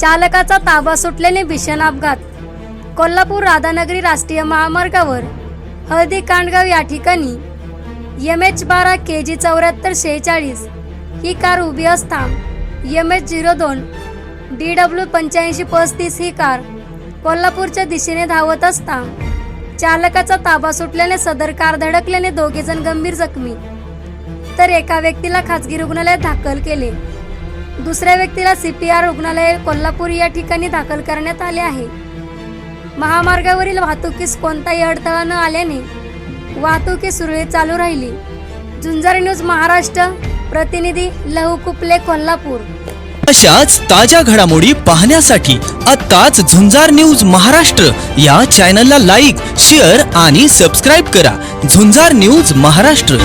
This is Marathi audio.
चालकाचा ताबा सुटल्याने भीषण अपघात. कोल्हापूर राधानगरी राष्ट्रीय महामार्गावर हळदी कांडगाव या ठिकाणी एम एच बारा के जी चौऱ्याहत्तर शेहेचाळीस ही कार उभी असता एम एच झिरो दोन डी डब्ल्यू पंच्याऐंशी पस्तीस ही कार कोल्हापूरच्या दिशेने धावत असता चालकाचा ताबा सुटल्याने सदर कार धडकल्याने दोघे जण गंभीर जखमी. तर एका व्यक्तीला खाजगी रुग्णालयात दाखल केले. दुसऱ्या व्यक्तीला सी पी आर रुग्णालय कोल्हापूर या ठिकाणी दाखल करण्यात आले आहे. महामार्गावरील वाहतुकीस कोणताही अडथळा न आल्याने वाहतुकी सुरळीत चालू राहिली. झुंजार न्यूज महाराष्ट्र प्रतिनिधी लहू कुपले कोल्हापूर. अशाच ताज्या घडामोडी पाहण्यासाठी आत्ताच झुंजार न्यूज महाराष्ट्र या चॅनलला लाईक शेअर आणि सबस्क्राईब करा. झुंजार न्यूज महाराष्ट्र.